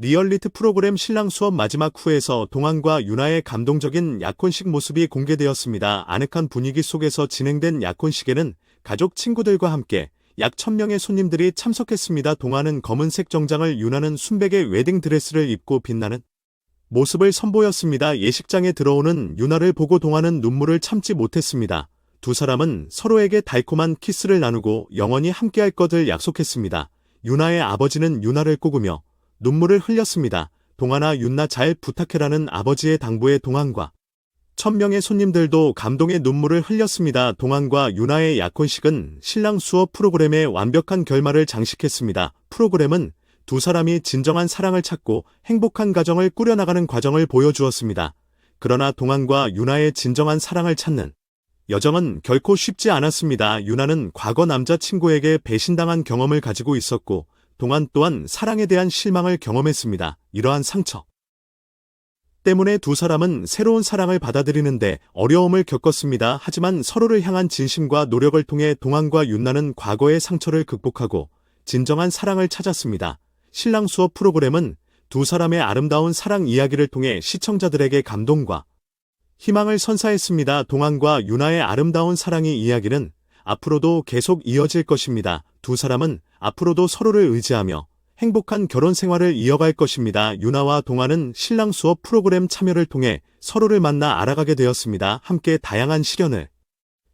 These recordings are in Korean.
리얼리트 프로그램 신랑 수업 마지막 후에서 동안과 유나의 감동적인 약혼식 모습이 공개되었습니다. 아늑한 분위기 속에서 진행된 약혼식에는 가족 친구들과 함께 약 1000명의 손님들이 참석했습니다. 동안은 검은색 정장을 유나는 순백의 웨딩 드레스를 입고 빛나는 모습을 선보였습니다. 예식장에 들어오는 유나를 보고 동안은 눈물을 참지 못했습니다. 두 사람은 서로에게 달콤한 키스를 나누고 영원히 함께할 것을 약속했습니다. 유나의 아버지는 유나를 꼬으며 눈물을 흘렸습니다. 동안아 윤나 잘 부탁해라는 아버지의 당부에 동안과 천명의 손님들도 감동의 눈물을 흘렸습니다. 동안과 유나의 약혼식은 신랑 수업 프로그램의 완벽한 결말을 장식했습니다. 프로그램은 두 사람이 진정한 사랑을 찾고 행복한 가정을 꾸려나가는 과정을 보여주었습니다. 그러나 동안과 유나의 진정한 사랑을 찾는 여정은 결코 쉽지 않았습니다. 유나는 과거 남자친구에게 배신당한 경험을 가지고 있었고, 동안 또한 사랑에 대한 실망을 경험했습니다. 이러한 상처 때문에 두 사람은 새로운 사랑을 받아들이는데 어려움을 겪었습니다. 하지만 서로를 향한 진심과 노력을 통해 동안과 윤나는 과거의 상처를 극복하고 진정한 사랑을 찾았습니다. 신랑 수업 프로그램은 두 사람의 아름다운 사랑 이야기를 통해 시청자들에게 감동과 희망을 선사했습니다. 동안과 유나의 아름다운 사랑의 이야기는 앞으로도 계속 이어질 것입니다. 두 사람은 앞으로도 서로를 의지하며 행복한 결혼 생활을 이어갈 것입니다. 유나와 동안은 신랑 수업 프로그램 참여를 통해 서로를 만나 알아가게 되었습니다. 함께 다양한 시련을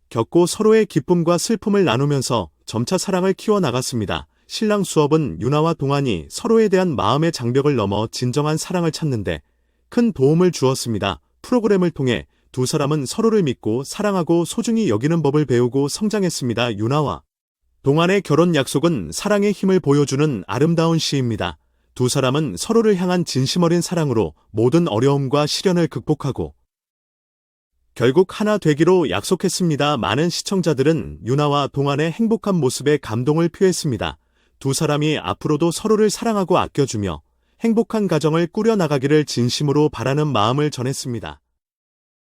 겪고 서로의 기쁨과 슬픔을 나누면서 점차 사랑을 키워나갔습니다. 신랑 수업은 유나와 동안이 서로에 대한 마음의 장벽을 넘어 진정한 사랑을 찾는데 큰 도움을 주었습니다. 프로그램을 통해 두 사람은 서로를 믿고 사랑하고 소중히 여기는 법을 배우고 성장했습니다. 유나와 동안의 결혼 약속은 사랑의 힘을 보여주는 아름다운 시입니다. 두 사람은 서로를 향한 진심 어린 사랑으로 모든 어려움과 시련을 극복하고 결국 하나 되기로 약속했습니다. 많은 시청자들은 유나와 동안의 행복한 모습에 감동을 표했습니다. 두 사람이 앞으로도 서로를 사랑하고 아껴주며 행복한 가정을 꾸려나가기를 진심으로 바라는 마음을 전했습니다.